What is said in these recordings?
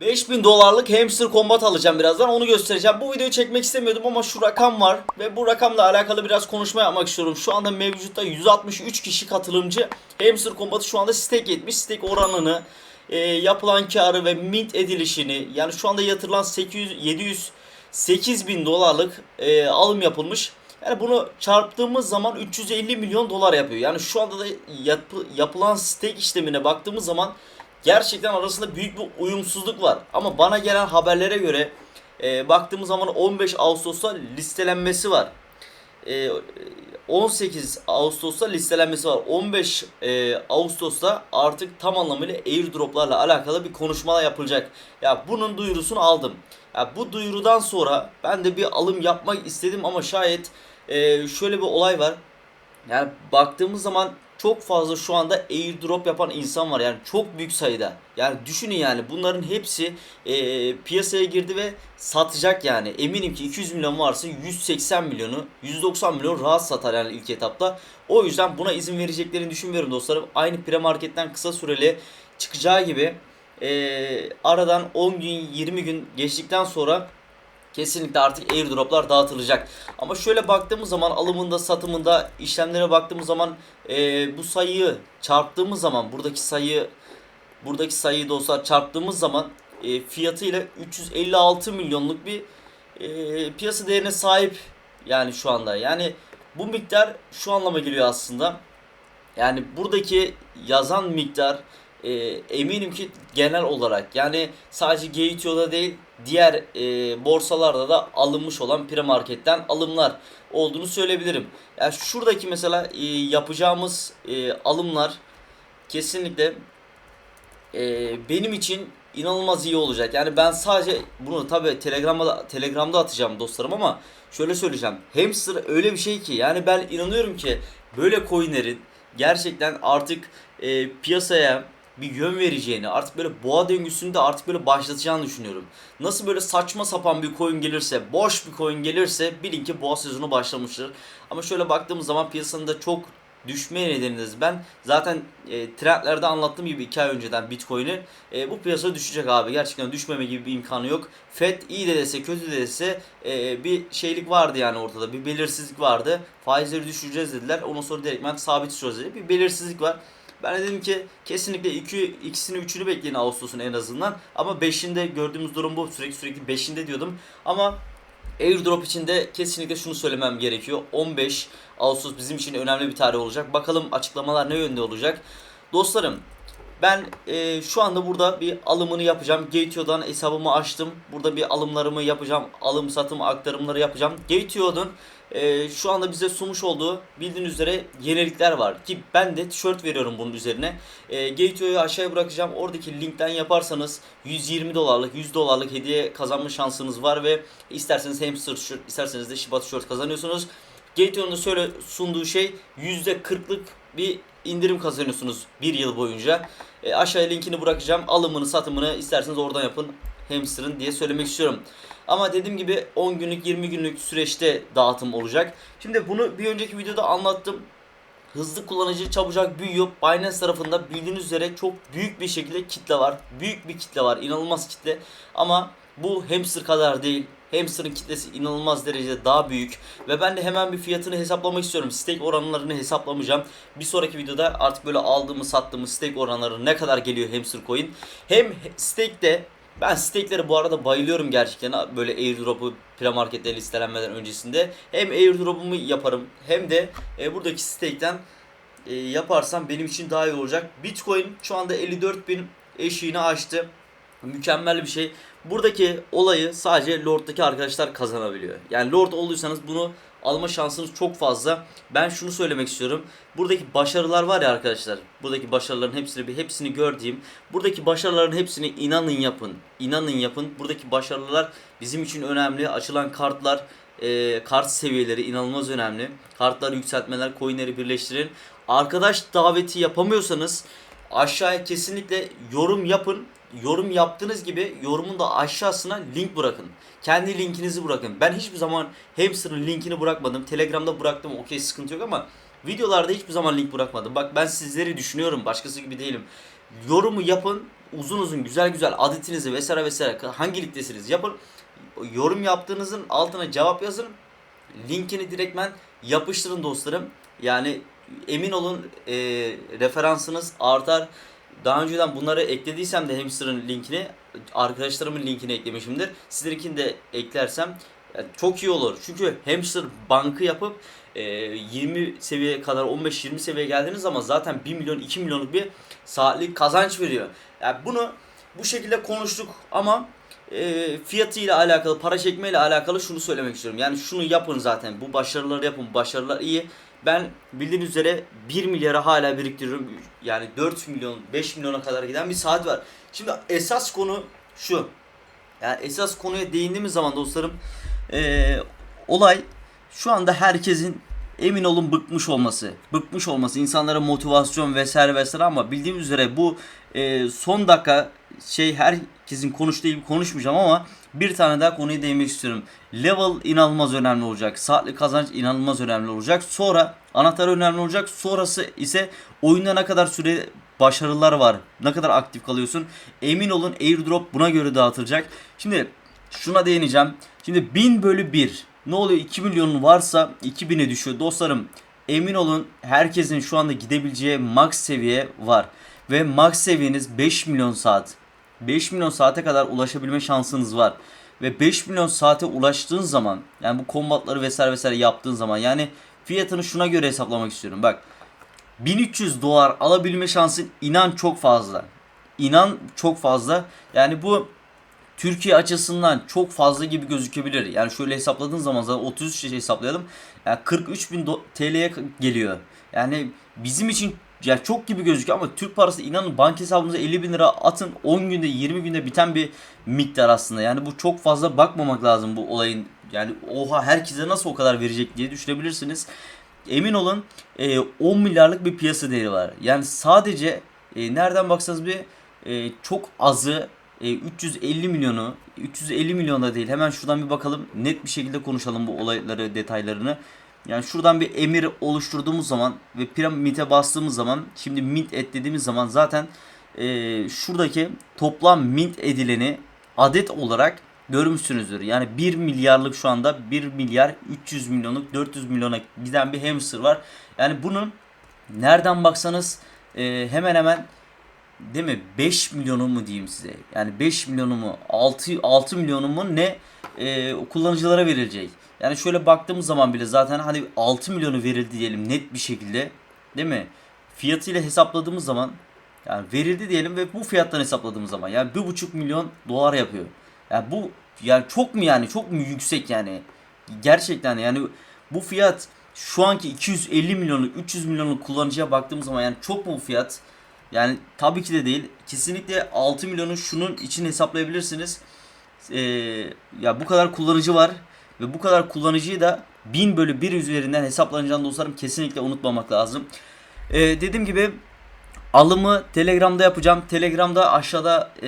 5000 dolarlık hamster combat alacağım birazdan onu göstereceğim. Bu videoyu çekmek istemiyordum ama şu rakam var ve bu rakamla alakalı biraz konuşma yapmak istiyorum. Şu anda mevcutta 163 kişi katılımcı hamster combat'ı şu anda stake etmiş. Stake oranını, e, yapılan karı ve mint edilişini yani şu anda yatırılan 800 700 8000 dolarlık e, alım yapılmış. Yani bunu çarptığımız zaman 350 milyon dolar yapıyor. Yani şu anda da yapı- yapılan stake işlemine baktığımız zaman gerçekten arasında büyük bir uyumsuzluk var. Ama bana gelen haberlere göre e, baktığımız zaman 15 Ağustos'ta listelenmesi var. E, 18 Ağustos'ta listelenmesi var. 15 e, Ağustos'ta artık tam anlamıyla airdroplarla alakalı bir konuşmalar yapılacak. Ya bunun duyurusunu aldım. Ya bu duyurudan sonra ben de bir alım yapmak istedim ama şayet e, şöyle bir olay var. Yani baktığımız zaman çok fazla şu anda airdrop yapan insan var yani çok büyük sayıda. Yani düşünün yani bunların hepsi e, piyasaya girdi ve satacak yani. Eminim ki 200 milyon varsa 180 milyonu 190 milyon rahat satar yani ilk etapta. O yüzden buna izin vereceklerini düşünmüyorum dostlarım. Aynı premarketten kısa süreli çıkacağı gibi e, aradan 10 gün 20 gün geçtikten sonra Kesinlikle artık airdroplar dağıtılacak. Ama şöyle baktığımız zaman alımında satımında işlemlere baktığımız zaman e, bu sayıyı çarptığımız zaman buradaki sayı buradaki sayıyı dostlar çarptığımız zaman e, fiyatıyla 356 milyonluk bir e, piyasa değerine sahip yani şu anda. Yani bu miktar şu anlama geliyor aslında. Yani buradaki yazan miktar e, eminim ki genel olarak yani sadece Gateo'da değil diğer e, borsalarda da alınmış olan premarketten alımlar olduğunu söyleyebilirim. Yani şuradaki mesela e, yapacağımız e, alımlar kesinlikle e, benim için inanılmaz iyi olacak. Yani ben sadece bunu tabi Telegram'da Telegram'da atacağım dostlarım ama şöyle söyleyeceğim. Hamster öyle bir şey ki yani ben inanıyorum ki böyle coinlerin gerçekten artık e, piyasaya bir yön vereceğini, artık böyle boğa döngüsünü de artık böyle başlatacağını düşünüyorum. Nasıl böyle saçma sapan bir coin gelirse, boş bir coin gelirse bilin ki boğa sezonu başlamıştır. Ama şöyle baktığımız zaman piyasanın da çok düşmeye nedeniniz ben zaten e, trendlerde anlattığım gibi 2 ay önceden Bitcoin'i e, bu piyasa düşecek abi gerçekten düşmeme gibi bir imkanı yok. Fed iyi de dese kötü de dese e, bir şeylik vardı yani ortada bir belirsizlik vardı faizleri düşüreceğiz dediler ondan sonra direktmen sabit tutacağız dedi bir belirsizlik var. Ben de dedim ki kesinlikle iki, ikisini üçünü bekleyin Ağustos'un en azından. Ama 5'inde gördüğümüz durum bu. Sürekli sürekli 5'inde diyordum. Ama Airdrop için de kesinlikle şunu söylemem gerekiyor. 15 Ağustos bizim için önemli bir tarih olacak. Bakalım açıklamalar ne yönde olacak. Dostlarım ben e, şu anda burada bir alımını yapacağım. Gateo'dan hesabımı açtım. Burada bir alımlarımı yapacağım. Alım satım aktarımları yapacağım. Gateo'dan e, şu anda bize sunmuş olduğu bildiğiniz üzere yenilikler var. Ki ben de tişört veriyorum bunun üzerine. E, Gateo'yu aşağıya bırakacağım. Oradaki linkten yaparsanız 120 dolarlık 100 dolarlık hediye kazanma şansınız var ve isterseniz hamster tişört isterseniz de Shiba tişört kazanıyorsunuz. Gateo'nun da şöyle sunduğu şey %40'lık bir indirim kazanıyorsunuz bir yıl boyunca. E, aşağıya linkini bırakacağım. Alımını satımını isterseniz oradan yapın. Hamster'ın diye söylemek istiyorum. Ama dediğim gibi 10 günlük 20 günlük süreçte dağıtım olacak. Şimdi bunu bir önceki videoda anlattım. Hızlı kullanıcı çabucak büyüyor. Binance tarafında bildiğiniz üzere çok büyük bir şekilde kitle var. Büyük bir kitle var. inanılmaz kitle. Ama bu hamster kadar değil. Hamster'ın kitlesi inanılmaz derecede daha büyük. Ve ben de hemen bir fiyatını hesaplamak istiyorum. Stake oranlarını hesaplamayacağım. Bir sonraki videoda artık böyle aldığımız sattığımız stake oranları ne kadar geliyor hamster coin. Hem stake'de ben stake'lere bu arada bayılıyorum gerçekten. Böyle airdrop'u premarkette listelenmeden öncesinde. Hem airdrop'umu yaparım hem de e, buradaki stake'ten e, yaparsam benim için daha iyi olacak. Bitcoin şu anda 54 bin eşiğini aştı. Mükemmel bir şey. Buradaki olayı sadece Lord'daki arkadaşlar kazanabiliyor. Yani Lord olduysanız bunu alma şansınız çok fazla. Ben şunu söylemek istiyorum. Buradaki başarılar var ya arkadaşlar. Buradaki başarıların hepsini bir hepsini gördüğüm. Buradaki başarıların hepsini inanın yapın. İnanın yapın. Buradaki başarılar bizim için önemli. Açılan kartlar, e, kart seviyeleri inanılmaz önemli. Kartları yükseltmeler, coinleri birleştirin. Arkadaş daveti yapamıyorsanız aşağıya kesinlikle yorum yapın. Yorum yaptığınız gibi yorumun da aşağısına link bırakın. Kendi linkinizi bırakın. Ben hiçbir zaman Hamster'ın linkini bırakmadım. Telegram'da bıraktım. Okey sıkıntı yok ama videolarda hiçbir zaman link bırakmadım. Bak ben sizleri düşünüyorum. Başkası gibi değilim. Yorumu yapın uzun uzun güzel güzel adetinizi vesaire vesaire hangi ligdesiniz yapın. Yorum yaptığınızın altına cevap yazın. Linkini direktmen yapıştırın dostlarım. Yani emin olun e, referansınız artar. Daha önceden bunları eklediysem de Hamster'ın linkini arkadaşlarımın linkini eklemişimdir. Sizlerinkini de eklersem yani çok iyi olur. Çünkü Hamster bankı yapıp e, 20 seviye kadar 15-20 seviye geldiğiniz zaman zaten 1 milyon 2 milyonluk bir saatlik kazanç veriyor. Yani bunu bu şekilde konuştuk ama e, fiyatıyla alakalı, para çekmeyle alakalı şunu söylemek istiyorum. Yani şunu yapın zaten. Bu başarıları yapın. Başarılar iyi. Ben bildiğiniz üzere 1 milyara hala biriktiriyorum. Yani 4 milyon, 5 milyona kadar giden bir saat var. Şimdi esas konu şu. Yani esas konuya değindiğimiz zaman dostlarım e, olay şu anda herkesin emin olun bıkmış olması. Bıkmış olması, insanlara motivasyon vesaire vesaire ama bildiğim üzere bu e, son dakika şey herkesin konuştuğu gibi konuşmayacağım ama bir tane daha konuya değinmek istiyorum. Level inanılmaz önemli olacak. Saatlik kazanç inanılmaz önemli olacak. Sonra anahtar önemli olacak. Sonrası ise oyunda ne kadar süre başarılar var. Ne kadar aktif kalıyorsun. Emin olun airdrop buna göre dağıtılacak. Şimdi şuna değineceğim. Şimdi 1000 bölü 1 ne oluyor 2 milyonun varsa 2000'e düşüyor. Dostlarım emin olun herkesin şu anda gidebileceği max seviye var. Ve max seviyeniz 5 milyon saat. 5 milyon saate kadar ulaşabilme şansınız var. Ve 5 milyon saate ulaştığın zaman yani bu kombatları vesaire vesaire yaptığın zaman yani fiyatını şuna göre hesaplamak istiyorum. Bak 1300 dolar alabilme şansın inan çok fazla. İnan çok fazla. Yani bu Türkiye açısından çok fazla gibi gözükebilir. Yani şöyle hesapladığın zaman zaten 33 şey hesaplayalım. Yani 43 bin TL'ye geliyor. Yani bizim için ya çok gibi gözüküyor ama Türk parası inanın banka hesabınıza 50 bin lira atın 10 günde 20 günde biten bir miktar aslında. Yani bu çok fazla bakmamak lazım bu olayın. Yani oha herkese nasıl o kadar verecek diye düşünebilirsiniz. Emin olun e, 10 milyarlık bir piyasa değeri var. Yani sadece e, nereden baksanız bir e, çok azı e, 350 milyonu 350 milyonda değil hemen şuradan bir bakalım net bir şekilde konuşalım bu olayları detaylarını. Yani şuradan bir emir oluşturduğumuz zaman ve piramide bastığımız zaman şimdi mint et dediğimiz zaman zaten e, şuradaki toplam mint edileni adet olarak görmüşsünüzdür. Yani 1 milyarlık şu anda 1 milyar 300 milyonluk 400 milyona giden bir hamster var. Yani bunun nereden baksanız e, hemen hemen değil mi 5 milyonu mu diyeyim size. Yani 5 milyonu mu 6, 6 milyonu mu ne e, kullanıcılara verilecek. Yani şöyle baktığımız zaman bile zaten hani 6 milyonu verildi diyelim net bir şekilde değil mi? Fiyatıyla hesapladığımız zaman yani verildi diyelim ve bu fiyattan hesapladığımız zaman yani 1,5 milyon dolar yapıyor. Yani bu yani çok mu yani çok mu yüksek yani? Gerçekten yani bu fiyat şu anki 250 milyonu 300 milyonlu kullanıcıya baktığımız zaman yani çok mu bu fiyat? Yani tabii ki de değil. Kesinlikle 6 milyonu şunun için hesaplayabilirsiniz. Ee, ya bu kadar kullanıcı var ve bu kadar kullanıcıyı da 1000 bölü 1 üzerinden hesaplanacağını dostlarım kesinlikle unutmamak lazım. Ee, dediğim gibi alımı Telegram'da yapacağım. Telegram'da aşağıda e,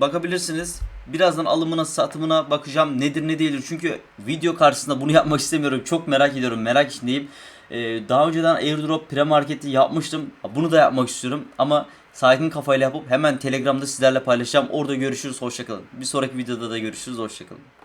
bakabilirsiniz. Birazdan alımına satımına bakacağım nedir ne değildir. Çünkü video karşısında bunu yapmak istemiyorum. Çok merak ediyorum. Merak içindeyim. Ee, daha önceden airdrop pre-marketi yapmıştım. Bunu da yapmak istiyorum. Ama sakin kafayla yapıp hemen Telegram'da sizlerle paylaşacağım. Orada görüşürüz. Hoşçakalın. Bir sonraki videoda da görüşürüz. Hoşçakalın.